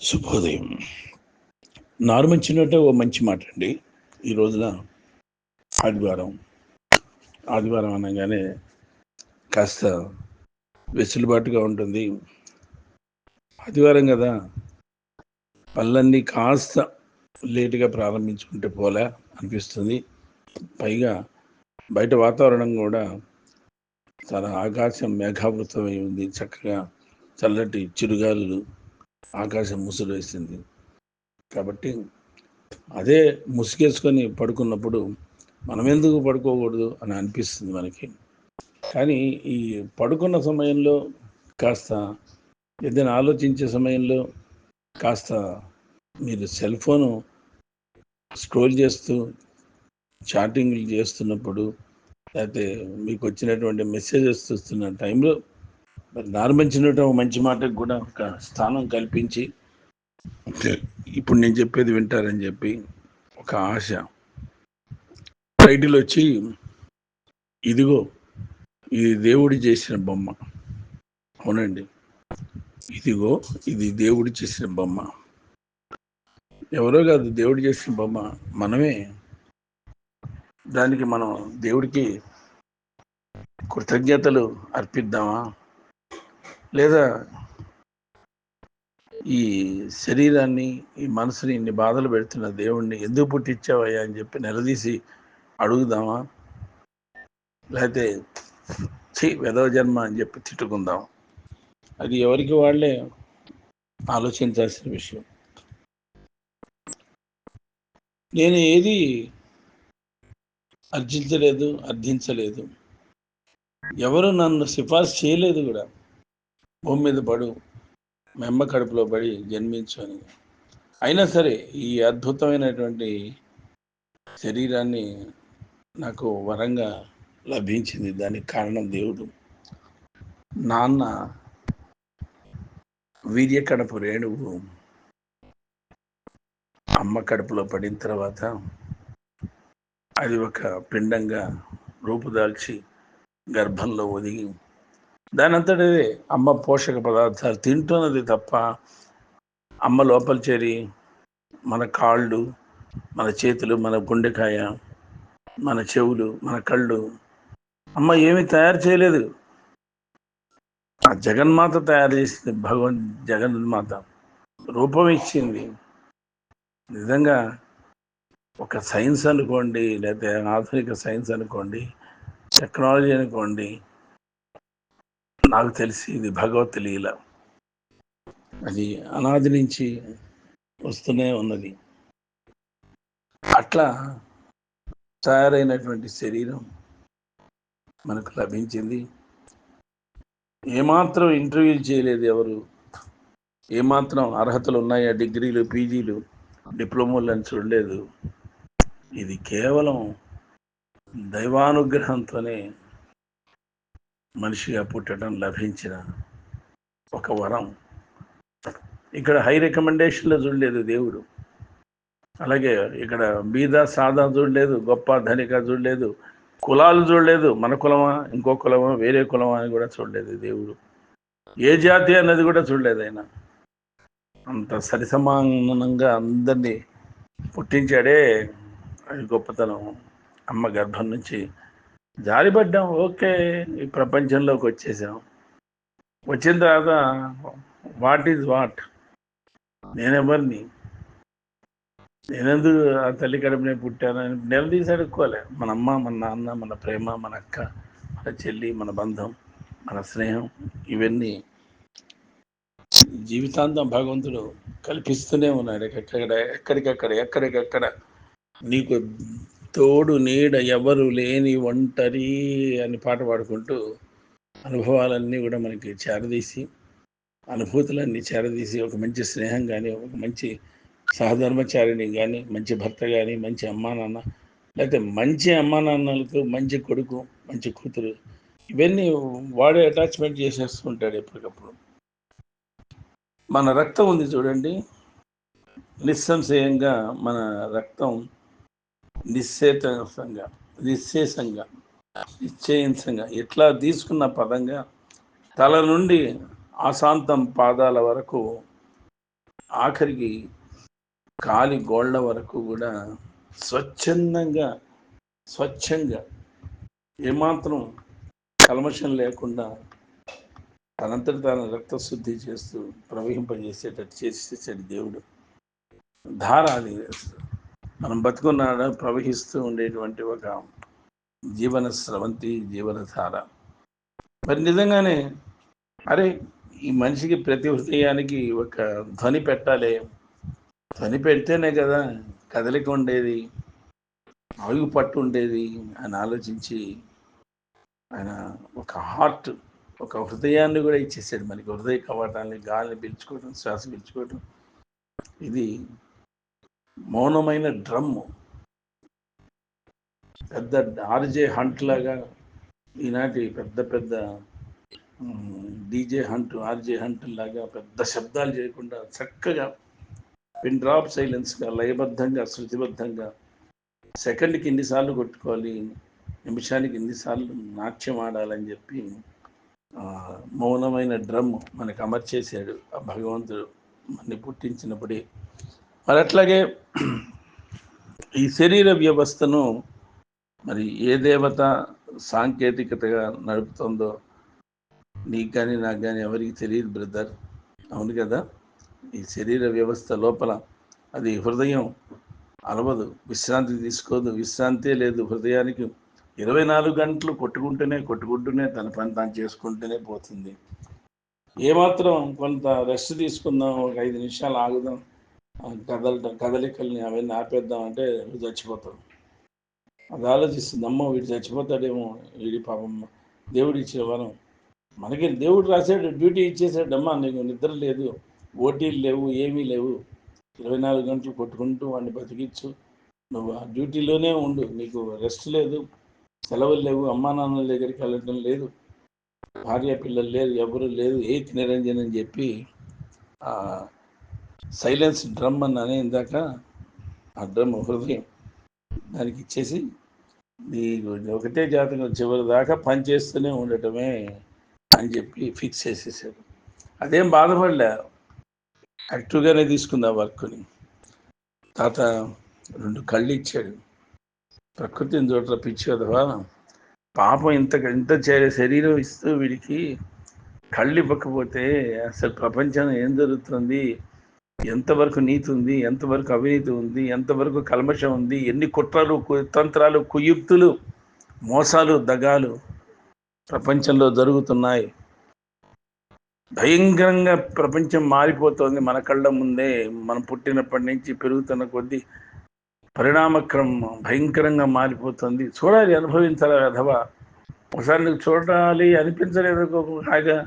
శుభోదయం. నారుమంచినట్టే ఓ మంచి మాట అండి ఈ రోజున ఆదివారం ఆదివారం అనగానే కాస్త వెసులుబాటుగా ఉంటుంది. ఆదివారం కదా పళ్ళన్నీ కాస్త లేటుగా ప్రారంభించుకుంటే పోలే అనిపిస్తుంది. పైగా బయట వాతావరణం కూడా చాలా ఆకాశం మేఘావృతమై ఉంది. చక్కగా చల్లటి చిరుగాలులు ఆకాశం ముసురు వేసింది. కాబట్టి అదే ముసుగేసుకొని పడుకున్నప్పుడు మనం ఎందుకు పడుకోకూడదు అని అనిపిస్తుంది మనకి. కానీ ఈ పడుకున్న సమయంలో కాస్త ఏదైనా ఆలోచించే సమయంలో కాస్త మీరు సెల్ ఫోను స్క్రోల్ చేస్తూ చాటింగ్లు చేస్తున్నప్పుడు లేకపోతే మీకు వచ్చినటువంటి మెసేజెస్ చూస్తున్న టైంలో మరి నార్మించినట్టు మంచి మాటకు కూడా ఒక స్థానం కల్పించి ఇప్పుడు నేను చెప్పేది వింటారని చెప్పి ఒక ఆశ. టైటిల్ వచ్చి ఇదిగో ఇది దేవుడు చేసిన బొమ్మ. అవునండి. ఇదిగో ఇది దేవుడు చేసిన బొమ్మ. ఎవరో కాదు దేవుడు చేసిన బొమ్మ. మనమే. దానికి మనం దేవుడికి కృతజ్ఞతలు అర్పిద్దామా? లేదా ఈ శరీరాన్ని ఈ మనసుని ఇన్ని బాధలు పెడుతున్న దేవుణ్ణి ఎందుకు పుట్టించావయ్యా అని చెప్పి నిలదీసి అడుగుదామా? లేకపోతే ఛీ వెదవ జన్మ అని చెప్పి తిట్టుకుందాం. అది ఎవరికి వాళ్ళే ఆలోచించాల్సిన విషయం. నేను ఏది అర్జించలేదు అర్థించలేదు. ఎవరు నన్ను సిఫార్సు చేయలేదు కూడా. భూమి మీద పడు మెమ్మ కడుపులో పడి జన్మించు అని అయినా సరే ఈ అద్భుతమైనటువంటి శరీరాన్ని నాకు వరంగా లభించింది. దానికి కారణం దేవుడు. నాన్న వీర్య కడపు రేణువు అమ్మ కడుపులో పడిన తర్వాత అది ఒక పిండంగా రూపుదాల్చి గర్భంలో ఒదిగి దానంతటిదే అమ్మ పోషక పదార్థాలు తింటున్నది తప్ప అమ్మ లోపల చేరి మన కాళ్ళు మన చేతులు మన గుండెకాయ మన చెవులు మన కళ్ళు అమ్మ ఏమీ తయారు చేయలేదు. ఆ జగన్మాత తయారు చేసింది భగవన్ జగన్మాత రూపం ఇచ్చింది. నిజంగా ఒక సైన్స్ అనుకోండి లేకపోతే ఆధునిక సైన్స్ అనుకోండి టెక్నాలజీ అనుకోండి నాకు తెలిసి ఇది భగవత్ లీల. అది అనాది నుంచి వస్తూనే ఉన్నది. అట్లా తయారైనటువంటి శరీరం మనకు లభించింది. ఏమాత్రం ఇంటర్వ్యూలు చేయలేదు ఎవరు. ఏమాత్రం అర్హతలు ఉన్నాయా? డిగ్రీలు పీజీలు డిప్లొమాలు అని చూడలేదు. ఇది కేవలం దైవానుగ్రహంతోనే మనిషిగా పుట్టడం లభించిన ఒక వరం. ఇక్కడ హై రికమెండేషన్లో చూడలేదు దేవుడు. అలాగే ఇక్కడ బీద సాదా చూడలేదు గొప్ప ధనిక చూడలేదు కులాలు చూడలేదు. మన కులమా ఇంకో కులమా వేరే కులమా అని కూడా చూడలేదు దేవుడు. ఏ జాతి అన్నది కూడా చూడలేదు ఆయన. అంత సరిసమానంగా అందరినీ పుట్టించాడే అది గొప్పతనం. అమ్మ గర్భం నుంచి జారిపడ్డాం ఓకే ఈ ప్రపంచంలోకి వచ్చేసాం. వచ్చిన తర్వాత వాట్ ఈజ్ వాట్ నేనెవరిని? నేనెందుకు ఆ తల్లి కడుపునే పుట్టానని నిలదీసి అడుక్కోలే మన అమ్మ మన నాన్న మన ప్రేమ మన అక్క మన చెల్లి మన బంధం మన స్నేహం ఇవన్నీ జీవితాంతం భగవంతుడు కల్పిస్తూనే ఉన్నాడు. ఎక్కడ ఎక్కడికక్కడ ఎక్కడికక్కడ నీకు తోడు నీడ ఎవరు లేని ఒంటరి అని పాట పాడుకుంటూ అనుభవాలన్నీ కూడా మనకి చేరదీసి అనుభూతులన్నీ చేరదీసి ఒక మంచి స్నేహం కానీ ఒక మంచి సహధర్మచారిని కానీ మంచి భర్త కానీ మంచి అమ్మా నాన్న లేకపోతే మంచి అమ్మా నాన్నలకు మంచి కొడుకు మంచి కూతురు ఇవన్నీ వాడే అటాచ్మెంట్ చేసేస్తుంటాడు ఎప్పటికప్పుడు. మన రక్తం ఉంది చూడండి. నిస్సంశయంగా మన రక్తం నిశ్చేతంగా నిశ్చేషంగా నిశ్చయించంగా ఎట్లా తీసుకున్న పదంగా తల నుండి ఆశాంతం పాదాల వరకు ఆఖరికి కాలి గోళ్ళ వరకు కూడా స్వచ్ఛందంగా స్వచ్ఛంగా ఏమాత్రం కల్మషం లేకుండా తనంతటి తాను రక్తశుద్ధి చేస్తూ ప్రవహింపజేసేటట్టు చేసేసాడు దేవుడు. ధార అది. మనం బతుకున్నాడ? ప్రవహిస్తూ ఉండేటువంటి ఒక జీవన స్రవంతి జీవనధార. మరి నిజంగానే అరే ఈ మనిషికి ప్రతి హృదయానికి ఒక ధ్వని పెట్టాలి. ధ్వని పెడితేనే కదా కదలిక ఉండేది ఆయువు పట్టు ఉండేది అని ఆలోచించి ఆయన ఒక హార్ట్ ఒక హృదయాన్ని కూడా ఇచ్చేసాడు. మనకి హృదయ కవాటాన్ని గాలిని పీల్చుకోవడం శ్వాస పీల్చుకోవడం ఇది మౌనమైన డ్రమ్ము పెద్ద ఆర్జే హంట్ లాగా ఈనాటి పెద్ద పెద్ద డీజే హంట్ ఆర్జే హంట్ లాగా పెద్ద శబ్దాలు చేయకుండా చక్కగా పిన్ డ్రాప్ సైలెన్స్గా లయబద్ధంగా శృతిబద్ధంగా సెకండ్కి ఎన్నిసార్లు కొట్టుకోవాలి నిమిషానికి ఎన్నిసార్లు నాట్యం ఆడాలని చెప్పి మౌనమైన డ్రమ్ మనకు అమర్చేశాడు ఆ భగవంతుడు. మన పుట్టించినప్పుడే మరి అట్లాగే ఈ శరీర వ్యవస్థను మరి ఏ దేవత సాంకేతికతగా నడుపుతుందో నీకు కానీ నాకు కానీ ఎవరికి తెలియదు బ్రదర్. అవును కదా? ఈ శరీర వ్యవస్థ లోపల అది హృదయం అలవదు విశ్రాంతి తీసుకోదు. విశ్రాంతే లేదు హృదయానికి. ఇరవై నాలుగు గంటలు కొట్టుకుంటూనే కొట్టుకుంటూనే తన పని తాను చేసుకుంటూనే పోతుంది. ఏమాత్రం కొంత రెస్ట్ తీసుకుందాం ఒక ఐదు నిమిషాలు ఆగుదాం. కదలటం కదలికల్ని అవన్నీ ఆపేద్దాం అంటే వీడు చచ్చిపోతాడు. అది ఆలోచిస్తుంది అమ్మ వీడు చచ్చిపోతాడేమో వీడి పాపం దేవుడు ఇచ్చే వరం. మనకి దేవుడు రాశాడు డ్యూటీ ఇచ్చేసాడు అమ్మా నీకు నిద్ర లేదు ఓటీలు లేవు ఏమీ లేవు. ఇరవై నాలుగు గంటలు కొట్టుకుంటూ వాడిని బతికించు నువ్వు ఆ డ్యూటీలోనే ఉండు నీకు రెస్ట్ లేదు సెలవులు లేవు అమ్మా నాన్నల దగ్గరికి వెళ్ళటం లేదు భార్య పిల్లలు లేరు ఎవరు లేదు ఏ నిరంజన్ అని చెప్పి సైలెన్స్ డ్రమ్ అని అనే ఇందాక ఆ డ్రమ్ హృదయం దానికి ఇచ్చేసి నీకు ఒకటే జాతకం చివరి దాకా పనిచేస్తూనే ఉండటమే అని చెప్పి ఫిక్స్ చేసేసాడు. అదేం బాధపడలే. యాక్టివ్గానే తీసుకుంది ఆ వర్క్ని. తాత రెండు కళ్ళు ఇచ్చాడు. ప్రకృతిని చోట్ల పిచ్చి కదవా పాపం ఇంత ఇంత చేరే శరీరం ఇస్తూ వీడికి కళ్ళు ఇవ్వకపోతే అసలు ప్రపంచం ఏం జరుగుతుంది? ఎంతవరకు నీతి ఉంది ఎంతవరకు అవినీతి ఉంది ఎంతవరకు కల్మషం ఉంది ఎన్ని కుట్రలు కుతంత్రాలు కుయుక్తులు మోసాలు దగాలు ప్రపంచంలో జరుగుతున్నాయి. భయంకరంగా ప్రపంచం మారిపోతుంది మన కళ్ళ ముందే. మనం పుట్టినప్పటి నుంచి పెరుగుతున్న కొద్దీ పరిణామక్రమం భయంకరంగా మారిపోతుంది. చూడాలి అనుభవించాలి అథవా ఒకసారి నువ్వు చూడాలి అనిపించలేదు హాయిగా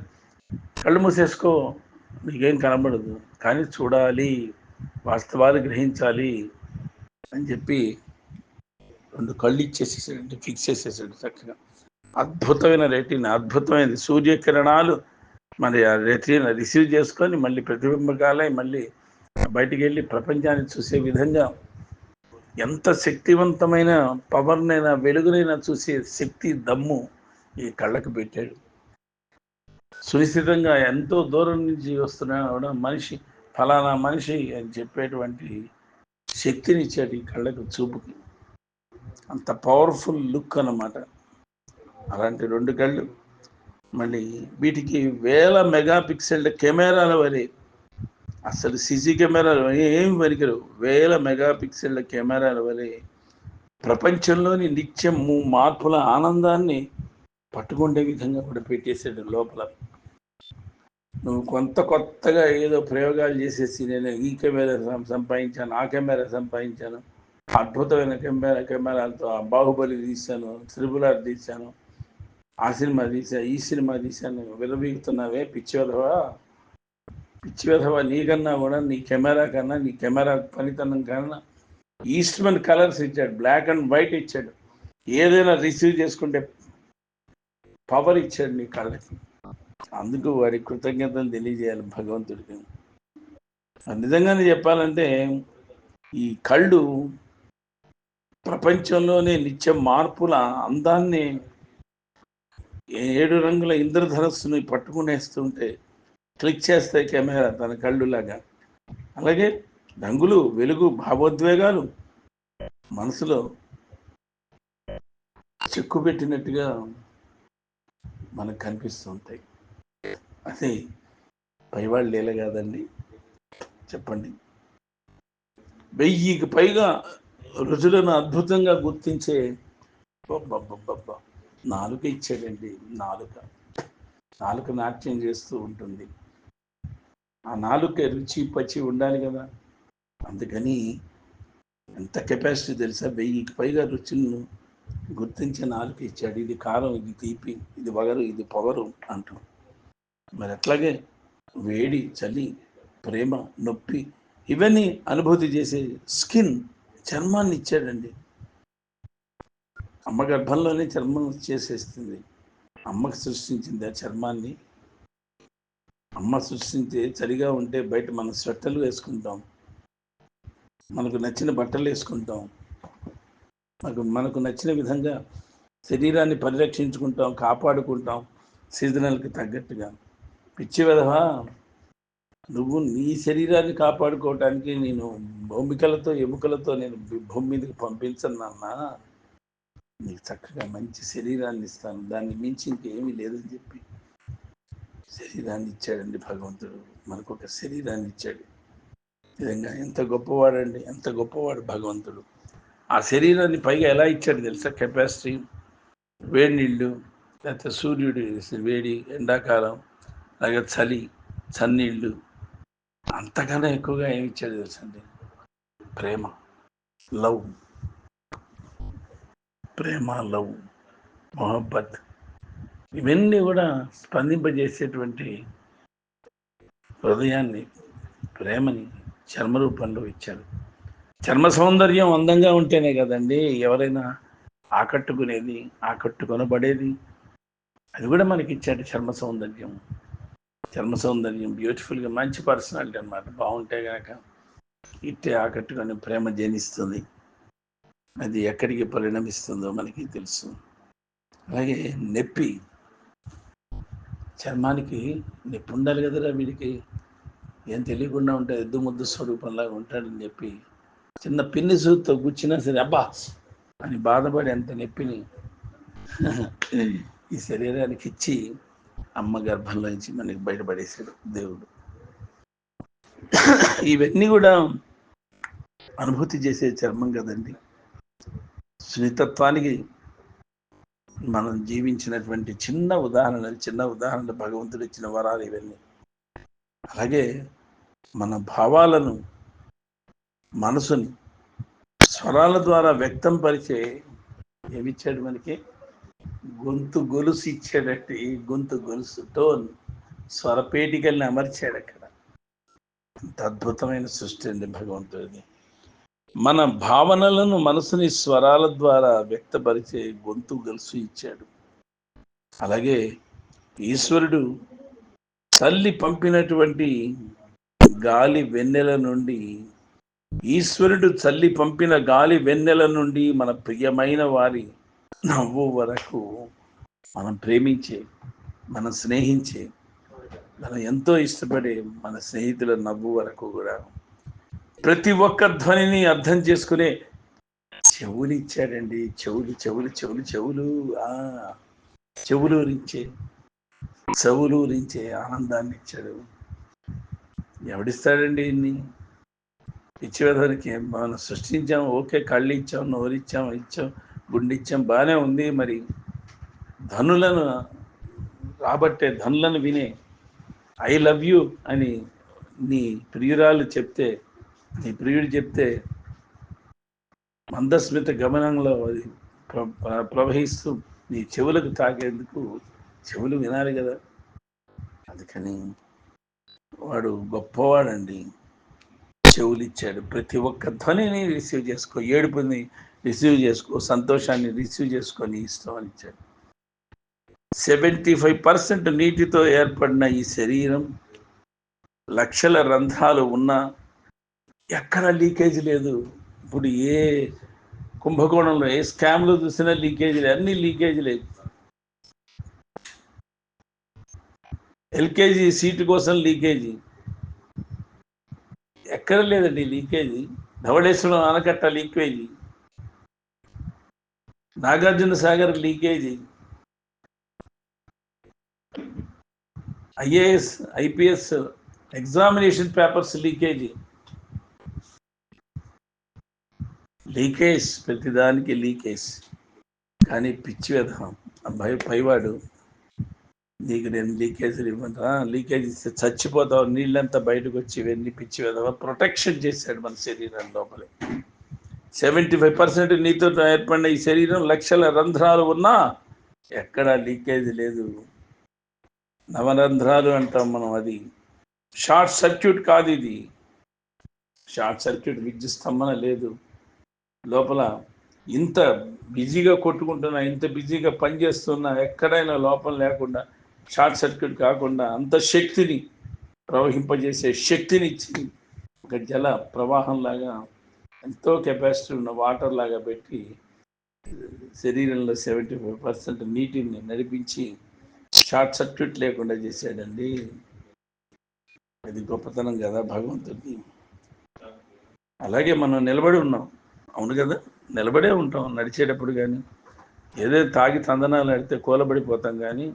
కళ్ళు మూసేసుకో. నీకేం కనబడదు. కానీ చూడాలి వాస్తవాలు గ్రహించాలి అని చెప్పి రెండు కళ్ళు ఇచ్చేసేసాడు ఫిక్స్ చేసేసాడు చక్కగా. అద్భుతమైన రెటీన్ అద్భుతమైనది సూర్యకిరణాలు మరి ఆ రెటీన్ రిసీవ్ చేసుకొని మళ్ళీ ప్రతిబింబకాలై మళ్ళీ బయటికి వెళ్ళి ప్రపంచాన్ని చూసే విధంగా ఎంత శక్తివంతమైన పవర్నైనా వెలుగునైనా చూసే శక్తి దమ్ము ఈ కళ్ళకు పెట్టాడు. సునిశ్చితంగా ఎంతో దూరం నుంచి వస్తున్నా కూడా మనిషి ఫలానా మనిషి అని చెప్పేటువంటి శక్తిని ఇచ్చాడు ఈ కళ్ళకు చూపుకి. అంత పవర్ఫుల్ లుక్ అన్నమాట. అలాంటి రెండు కళ్ళు. మళ్ళీ వీటికి వేల మెగా పిక్సెల్ కెమెరాల వరే అసలు సిసి కెమెరాలు ఏం వరికరు. వేల మెగా పిక్సెల్ కెమెరాల వరే ప్రపంచంలోని నిత్యం మార్పుల ఆనందాన్ని పట్టుకుండే విధంగా కూడా పెట్టేసాడు లోపల. నువ్వు కొంత కొత్తగా ఏదో ప్రయోగాలు చేసేసి నేను ఈ కెమెరా సంపాదించాను ఆ కెమెరా సంపాదించాను అద్భుతమైన కెమెరా కెమెరాలతో ఆ బాహుబలి తీశాను త్రిపులార్ తీశాను ఆ సినిమా తీసా ఈ సినిమా తీశాను విరవీగుతున్నావే పిచ్చి విధవా? పిచ్చి విధవా నీకన్నా కూడా నీ కెమెరా కన్నా నీ కెమెరా పనితనం కన్నా ఈస్ట్మెన్ కలర్స్ ఇచ్చాడు బ్లాక్ అండ్ వైట్ ఇచ్చాడు. ఏదైనా రిసీవ్ చేసుకుంటే పవర్ ఇచ్చాడు నీ కళ్ళకి. అందుకు వారి కృతజ్ఞతలు తెలియజేయాలి భగవంతుడికి. నిజంగానే చెప్పాలంటే ఈ కళ్ళు ప్రపంచంలోనే నిత్య మార్పుల అందాన్ని ఏడు రంగుల ఇంద్రధనస్సుని పట్టుకునేస్తుంటే క్లిక్ చేస్తే కెమెరా తన కళ్ళులాగా. అలాగే రంగులు వెలుగు భావోద్వేగాలు మనసులో చెక్కు పెట్టినట్టుగా మనకు కనిపిస్తూ ఉంటాయి. అది పైవాళ్ళు లేలే కాదండి. చెప్పండి. వెయ్యికి పైగా రుచులను అద్భుతంగా గుర్తించే బొబ్బబ్బబ్బబ్బ నాలుక ఇచ్చాడండి. నాలుక. నాలుక నాట్యం చేస్తూ ఉంటుంది. ఆ నాలుక రుచి పచ్చి ఉండాలి కదా. అందుకని ఎంత కెపాసిటీ తెలుసా? వెయ్యికి పైగా రుచులను గుర్తించి నాలుక ఇచ్చాడు. ఇది కారం ఇది తీపి ఇది వగరు ఇది పొగరు అంటూ. మరి అట్లాగే వేడి చలి ప్రేమ నొప్పి ఇవన్నీ అనుభూతి చేసే స్కిన్ చర్మాన్ని ఇచ్చాడండి. అమ్మ గర్భంలోనే చర్మం చేసేస్తుంది. అమ్మకు సృష్టించింది ఆ చర్మాన్ని. అమ్మ సృష్టించే చలిగా ఉంటే బయట మనం స్వెట్టర్లు వేసుకుంటాం. మనకు నచ్చిన బట్టలు వేసుకుంటాం. మనకు మనకు నచ్చిన విధంగా శరీరాన్ని పరిరక్షించుకుంటాం కాపాడుకుంటాం సీజనల్కి తగ్గట్టుగా. పిచ్చి విధవా? నువ్వు నీ శరీరాన్ని కాపాడుకోవటానికి నేను భూమికలతో ఎముకలతో నేను భూమి మీదకి పంపించను నీకు చక్కగా మంచి శరీరాన్ని ఇస్తాను. దాన్ని మించి ఇంకేమీ లేదని చెప్పి. శరీరాన్ని ఇచ్చాడండి భగవంతుడు. మనకు ఒక శరీరాన్ని ఇచ్చాడు. నిజంగా ఎంత గొప్పవాడండి ఎంత గొప్పవాడు భగవంతుడు. ఆ శరీరాన్ని పైగా ఎలా ఇచ్చాడు తెలుసా? కెపాసిటీ వేడి నీళ్ళు లేకపోతే సూర్యుడు వేడి ఎండాకాలం అలాగే చలి చన్నీళ్ళు అంతకన్నా ఎక్కువగా ఏమి ఇచ్చాడు తెలుసండి ప్రేమ లవ్. ప్రేమ లవ్ మొహబ్బత్. ఇవన్నీ కూడా స్పందింపజేసేటువంటి హృదయాన్ని ప్రేమని చర్మరూపంలో ఇచ్చాడు. చర్మ సౌందర్యం అందంగా ఉంటేనే కదండి ఎవరైనా ఆకట్టుకునేది ఆకట్టుకొనబడేది. అది కూడా మనకి ఇచ్చాడు చర్మ సౌందర్యం. చర్మ సౌందర్యం బ్యూటిఫుల్గా మంచి పర్సనాలిటీ అనమాట బాగుంటే కనుక ఇట్టే ఆకట్టుకొని ప్రేమ జనిస్తుంది. అది ఎక్కడికి పరిణమిస్తుందో మనకి తెలుసు. అలాగే నొప్పి. చర్మానికి నొప్పి ఉండాలి కదరా వీడికి. ఏం తెలియకుండా ఉంటే ఎద్దు ముద్దు స్వరూపంలాగా ఉంటాడని చెప్పి చిన్న పిన్ని సూతో కూర్చున్నా సరే అబ్బా అని బాధపడి అంత నొప్పిని ఈ శరీరానికి ఇచ్చి అమ్మ గర్భంలో నుంచి మనకి బయటపడేశాడు దేవుడు. ఇవన్నీ కూడా అనుభూతి చేసే చర్మం కదండి. సున్నితత్వానికి మనం జీవించినటువంటి చిన్న ఉదాహరణలు చిన్న ఉదాహరణలు భగవంతుడు ఇచ్చిన వరాలు ఇవన్నీ. అలాగే మన భావాలను మనసుని స్వరాల ద్వారా వ్యక్తం పరిచే ఏమిచ్చాడు మనకి? గొంతు గొలుసు ఇచ్చాడట్టి గొంతు గొలుసు టోన్ స్వరపేటికల్ని అమర్చాడు అక్కడ. అంత అద్భుతమైన సృష్టి అండి భగవంతుడిది. మన భావనలను మనసుని స్వరాల ద్వారా వ్యక్తపరిచే గొంతు గొలుసు ఇచ్చాడు. అలాగే ఈశ్వరుడు తల్లి పంపినటువంటి గాలి వెన్నెల నుండి ఈశ్వరుడు చల్లి పంపిన గాలి వెన్నెల నుండి మన ప్రియమైన వారి నవ్వు వరకు మనం ప్రేమించే మనం స్నేహించే మనం ఎంతో ఇష్టపడే మన స్నేహితుల నవ్వు వరకు కూడా ప్రతి ఒక్క ధ్వనిని అర్థం చేసుకునే చెవులు ఇచ్చాడండి. చెవులు చెవులు చెవులు చెవులు. ఆ చెవులూరించే చెవులూరించే ఆనందాన్ని ఇచ్చాడు. ఎవడిస్తాడండి ఇన్ని? ఇచ్చేదానికి మనం సృష్టించాం ఓకే కళ్ళు ఇచ్చాం నోరిచ్చాం ఇచ్చాం గుండిచ్చాం బాగానే ఉంది. మరి ధనులను రాబట్టే ధనులను వినే ఐ లవ్ యూ అని నీ ప్రియురాలు చెప్తే నీ ప్రియుడు చెప్తే మందస్మిత గమనంలో అది ప్ర- ప్రవహిస్తూ నీ చెవులకు తాకేందుకు చెవులు వినాలి కదా. అందుకని వాడు గొప్పవాడండి. చెవులు ఇచ్చాడు. ప్రతి ఒక్క ధ్వనిని రిసీవ్ చేసుకో ఏడుపుని రిసీవ్ చేసుకో సంతోషాన్ని రిసీవ్ చేసుకొని ఇష్టం అని ఇచ్చాడు. సెవెంటీ ఫైవ్ పర్సెంట్ నీటితో ఏర్పడిన ఈ శరీరం లక్షల రంధ్రాలు ఉన్నా ఎక్కడ లీకేజ్ లేదు. ఇప్పుడు ఏ కుంభకోణంలో ఏ స్కామ్లో చూసినా లీకేజ్ లేదు. అన్ని లీకేజ్ లేదు. ఎల్కేజీ సీటు కోసం లీకేజీ. ఎక్కడ లేదండి లీకేజీ. ధవళేశ్వరం ఆనకట్ట leakage. Nagarjuna Sagar leakage. IAS IPS examination papers leakage. Leakage ప్రతిదానికి లీకేజ్. కానీ పిచ్చి విధానం అబ్బాయి పైవాడు నీకు నేను లీకేజీలు ఇవ్వను లీకేజ్ ఇస్తే చచ్చిపోతావు. నీళ్ళంతా బయటకు వచ్చి ఇవన్నీ పిచ్చి విధవా ప్రొటెక్షన్ చేశాడు మన శరీరం లోపలే. సెవెంటీ ఫైవ్ పర్సెంట్ నీతో ఏర్పడిన ఈ శరీరం లక్షల రంధ్రాలు ఉన్నా ఎక్కడా లీకేజ్ లేదు. నవరంధ్రాలు అంటాం మనం అది. షార్ట్ సర్క్యూట్ కాదు ఇది. షార్ట్ సర్క్యూట్ విద్యుత్ స్తంభన లేదు. లోపల ఇంత బిజీగా కొట్టుకుంటున్నా ఇంత బిజీగా పనిచేస్తున్నా ఎక్కడైనా లోపం లేకుండా షార్ట్ సర్క్యూట్ కాకుండా అంత శక్తిని ప్రవహింపజేసే శక్తిని ఇచ్చి ఒక జల ప్రవాహంలాగా ఎంతో కెపాసిటీ ఉన్న వాటర్ లాగా పెట్టి శరీరంలో సెవెంటీ ఫైవ్ పర్సెంట్ నీటిని నడిపించి షార్ట్ సర్క్యూట్ లేకుండా చేశాడండి. అది గొప్పతనం కదా భగవంతుడిని అలాగే మనం నిలబడి ఉన్నాం. అవును కదా? నిలబడే ఉంటాం. నడిచేటప్పుడు కానీ ఏదో తాగి తందనాలు ఆడితే కూలబడిపోతాం కానీ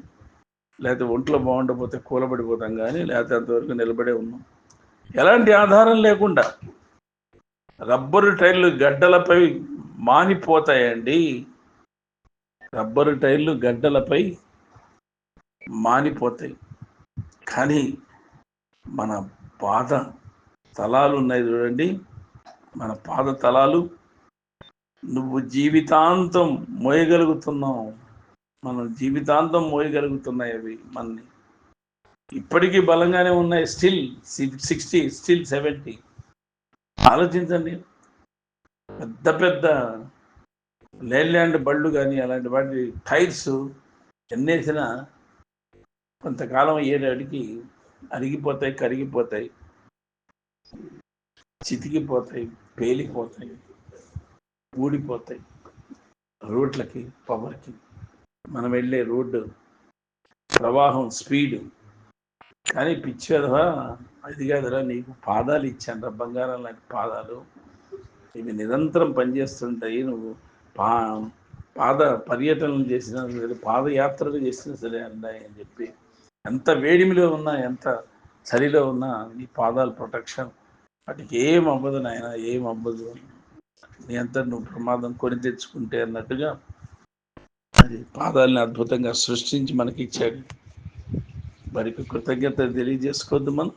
లేకపోతే ఒంట్లో బాగుండకపోతే కూలబడిపోతాం కానీ లేకపోతే అంతవరకు నిలబడే ఉన్నాం. ఎలాంటి ఆధారం లేకుండా రబ్బరు టైర్లు గడ్డలపై మానిపోతాయండి. రబ్బరు టైర్లు గడ్డలపై మానిపోతాయి. కానీ మన పాద తలాలు ఉన్నాయి చూడండి. మన పాద తలాలు నువ్వు జీవితాంతం మోయగలుగుతున్నావు. మనం జీవితాంతం మోయగలుగుతున్నాయి అవి మనని. ఇప్పటికీ బలంగానే ఉన్నాయి. స్టిల్ సిక్స్టీ స్టిల్ సెవెంటీ ఆలోచించండి. పెద్ద పెద్ద లేల్యాండ్ బళ్ళు కానీ అలాంటి వాటి టైర్స్ ఎన్నేసినా కొంతకాలం అయ్యేటికి అరిగిపోతాయి కరిగిపోతాయి. చితికిపోతాయి పేలిపోతాయి ఊడిపోతాయి. రోడ్లకి పవర్కి. మనం వెళ్ళే రోడ్డు ప్రవాహం స్పీడు. కానీ పిచ్చి అది కాదురా నీకు పాదాలు ఇచ్చాను రా బంగారం లాంటి పాదాలు. ఇవి నిరంతరం పనిచేస్తుంటాయి. నువ్వు పా పాద పర్యటనలు చేసినా సరే పాదయాత్రలు చేసినా సరే అన్నాయి అని చెప్పి ఎంత వేడిమిలో ఉన్నా ఎంత చలిలో ఉన్నా నీ పాదాలు ప్రొటెక్షన్ వాటికి ఏం అవ్వదు నాయన ఏం అవ్వదు. నీ అంతా నువ్వు ప్రమాదం కొని తెచ్చుకుంటే అన్నట్టుగా మరి పాదాలని అద్భుతంగా సృష్టించి మనకి ఇచ్చాడు వారికి కృతజ్ఞత తెలియజేసుకోవద్దు మనం.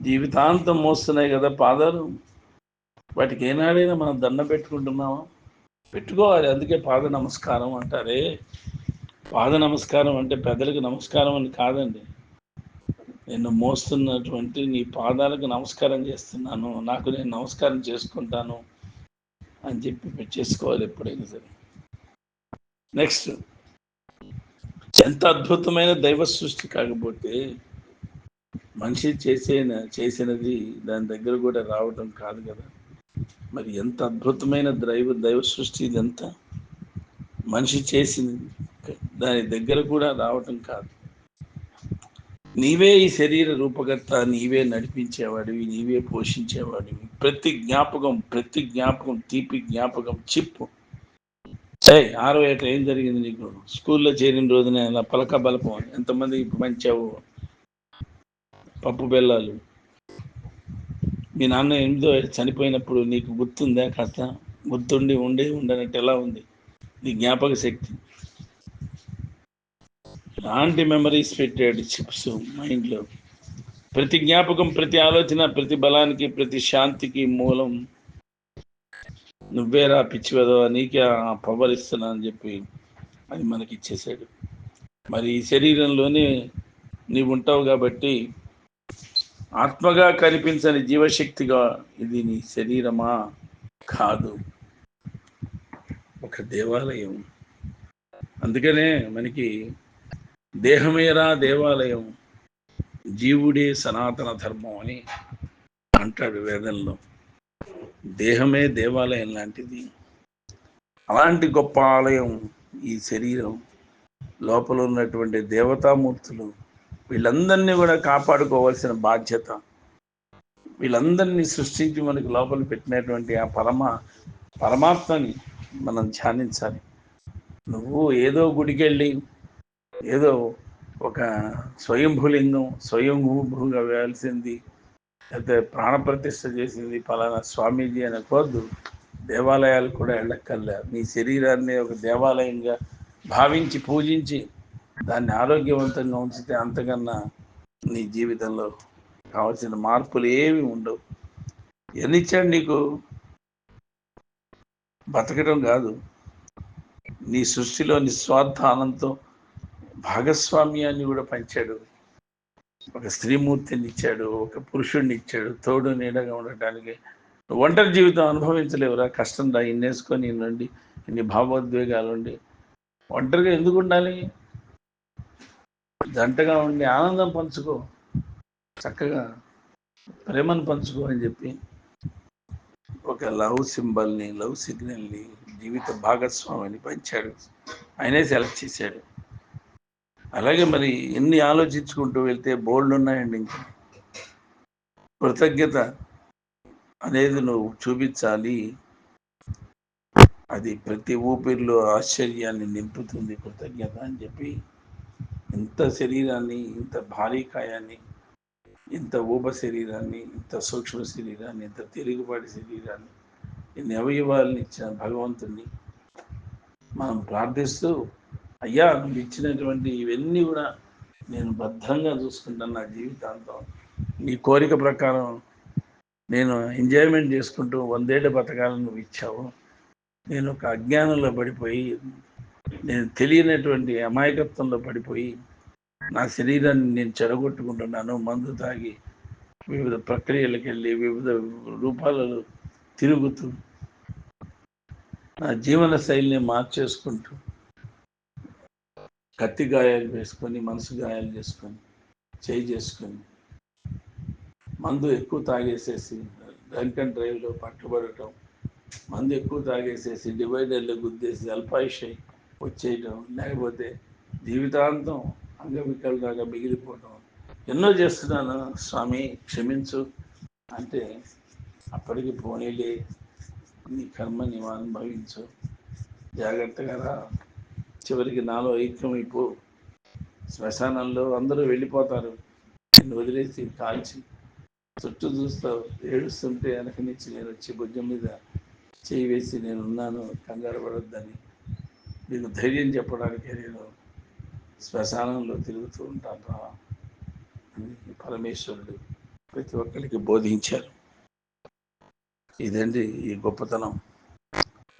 జీవితాంతం మోస్తున్నాయి కదా పాదాలు. వాటికి ఏనాడైనా మనం దండం పెట్టుకుంటున్నామా? పెట్టుకోవాలి అందుకే పాద నమస్కారం అంటారే. పాద నమస్కారం అంటే పెద్దలకు నమస్కారం అని కాదండి. నేను మోస్తున్నటువంటి నీ పాదాలకు నమస్కారం చేస్తున్నాను. నాకు నేను నమస్కారం చేసుకుంటాను అని చెప్పి చేసుకోవాలి ఎప్పుడైనా సరే. నెక్స్ట్. ఎంత అద్భుతమైన దైవ సృష్టి కాకపోతే మనిషి చేసిన చేసినది దాని దగ్గర కూడా రావటం కాదు కదా. మరి ఎంత అద్భుతమైన దైవ దైవ సృష్టి ఇదంతా? మనిషి చేసిన దాని దగ్గర కూడా రావటం కాదు. నీవే ఈ శరీర రూపకర్త నీవే నడిపించేవాడివి నీవే పోషించేవాడివి. ప్రతి జ్ఞాపకం ప్రతి జ్ఞాపకం తీపి జ్ఞాపకం చిప్పు. సరే ఆరో ఏట ఏం జరిగింది నీకు? స్కూల్లో చేరిన రోజున అలా పలక బలపం. ఎంతమంది పంచావు పప్పు బెల్లాలు. మీ నాన్న ఎనిమిదో చనిపోయినప్పుడు నీకు గుర్తుందా కాస్త గుర్తుండి ఉండే ఉండనట్టు ఎలా ఉంది? నీ జ్ఞాపక శక్తి. లాంటి మెమరీస్ పెట్టాడు చిప్స్ మైండ్లో. ప్రతి జ్ఞాపకం ప్రతి ఆలోచన ప్రతి బలానికి ప్రతి శాంతికి మూలం నువ్వేరా పిచ్చి నీకే ఆ పవర్ ఇస్తున్నా అని చెప్పి అది మనకి ఇచ్చేసాడు మరి ఈ శరీరంలోనే నీవు ఉంటావు కాబట్టి ఆత్మగా కనిపించని జీవశక్తిగా ఇది నీ శరీరమా? కాదు. ఒక దేవాలయం. అందుకనే మనకి దేహమేరా దేవాలయం? జీవుడే సనాతన ధర్మం అని అంటాడు వేదంలో. దేహమే దేవాలయం లాంటిది. అలాంటి గొప్ప ఆలయం ఈ శరీరం. లోపల ఉన్నటువంటి దేవతామూర్తులు వీళ్ళందరినీ కూడా కాపాడుకోవాల్సిన బాధ్యత. వీళ్ళందరినీ సృష్టించి మనకి లోపల పెట్టినటువంటి ఆ పరమ పరమాత్మని మనం ధ్యానించాలి. నువ్వు ఏదో గుడికెళ్ళి ఏదో ఒక స్వయంభూలింగం స్వయంభూగా వేయాల్సింది. అయితే ప్రాణప్రతిష్ఠ చేసింది పలానా స్వామీజీ అనే కోద్దు దేవాలయాలు కూడా వెళ్ళక్కర్లే నీ శరీరాన్ని ఒక దేవాలయంగా భావించి పూజించి దాన్ని ఆరోగ్యవంతంగా ఉంచితే అంతకన్నా నీ జీవితంలో కావాల్సిన మార్పులు ఏమి ఉండవు. ఎన్నిచ్చాడు నీకు? బతకడం కాదు. నీ సృష్టిలో నిస్వార్థ ఆనందంతో భాగస్వామ్యాన్ని కూడా పంచాడు. ఒక స్త్రీమూర్తిని ఇచ్చాడు ఒక పురుషుడిని ఇచ్చాడు తోడు నీడగా ఉండటానికి. ఒంటరి జీవితం అనుభవించలేవురా కష్టం రా ఇన్నేసుకొని నుండి ఇన్ని భావోద్వేగాలు ఉండి. ఒంటరిగా ఎందుకు ఉండాలి? జంటగా ఉండి ఆనందం పంచుకో చక్కగా ప్రేమను పంచుకో అని చెప్పి ఒక లవ్ సింబల్ని లవ్ సిగ్నల్ని జీవిత భాగస్వామిని పంచాడు. ఆయనే సెలెక్ట్ చేశాడు. అలాగే మరి ఎన్ని ఆలోచించుకుంటూ వెళ్తే బోల్డ్ ఉన్నాయండి ఇంకా? కృతజ్ఞత అనేది నువ్వు చూపించాలి. అది ప్రతి ఊపిరిలో ఆశ్చర్యాన్ని నింపుతుంది కృతజ్ఞత అని చెప్పి ఇంత శరీరాన్ని ఇంత భారీ కాయాన్ని ఇంత ఊప శరీరాన్ని ఇంత సూక్ష్మ శరీరాన్ని ఇంత తిరుగుబాటు శరీరాన్ని ఇన్ని అవయవాలను ఇచ్చిన భగవంతుణ్ణి మనం ప్రార్థిస్తూ అయ్యా నువ్వు ఇచ్చినటువంటి ఇవన్నీ కూడా నేను భద్రంగా చూసుకుంటాను నా జీవితాంతం. నీ కోరిక ప్రకారం నేను ఎంజాయ్మెంట్ చేసుకుంటూ వందేళ్ళ బతకాలను నువ్వు ఇచ్చావు. నేను ఒక అజ్ఞానంలో పడిపోయి నేను తెలియనటువంటి అమాయకత్వంలో పడిపోయి నా శరీరాన్ని నేను చెడగొట్టుకుంటున్నాను. మందు తాగి వివిధ ప్రక్రియలకు వెళ్ళి వివిధ రూపాలలో తిరుగుతూ నా జీవన శైలిని మార్చేసుకుంటూ కత్తి గాయాలు వేసుకొని మనసు గాయాలు చేసుకొని చేయి చేసుకొని మందు ఎక్కువ తాగేసేసి డ్రంక్ అండ్ డ్రైవ్లో పట్టుబడటం మందు ఎక్కువ తాగేసేసి డివైడర్లో గుద్దేసి అల్పాయుష్ వచ్చేయటం లేకపోతే జీవితాంతం అంగవికలుగా మిగిలిపోవటం. ఎన్నో చేస్తున్నాను స్వామి క్షమించు. అంటే అప్పటికి పోనీలే నీ కర్మ నీవు అనుభవించు జాగ్రత్తగా రా. చివరికి నాలో ఐక్యమైపో శ్మశానంలో అందరూ వెళ్ళిపోతారు. నిన్ను వదిలేసి కాల్చి చుట్టూ చూస్తావు. ఏడుస్తుంటే వెనక నుంచి నేను వచ్చి భుజం మీద చేయి వేసి నేను ఉన్నాను కంగారు పడొద్దని నీకు ధైర్యం చెప్పడానికి నేను శ్మశానంలో తిరుగుతూ ఉంటాను రా అని పరమేశ్వరుడు ప్రతి ఒక్కరికి బోధించారు. ఇదండి ఈ గొప్పతనం.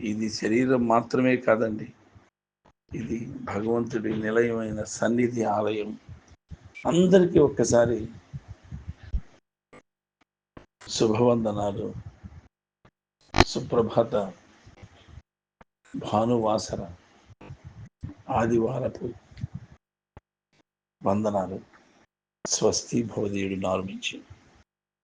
ఇది శరీరం మాత్రమే కాదండి ఇది భగవంతుడి నిలయమైన సన్నిధి ఆలయం. అందరికీ ఒక్కసారి శుభవందనాలు. సుప్రభాత భానువాసర ఆదివారపు వందనాలు. స్వస్తి భవదేయుడు నార్మించి.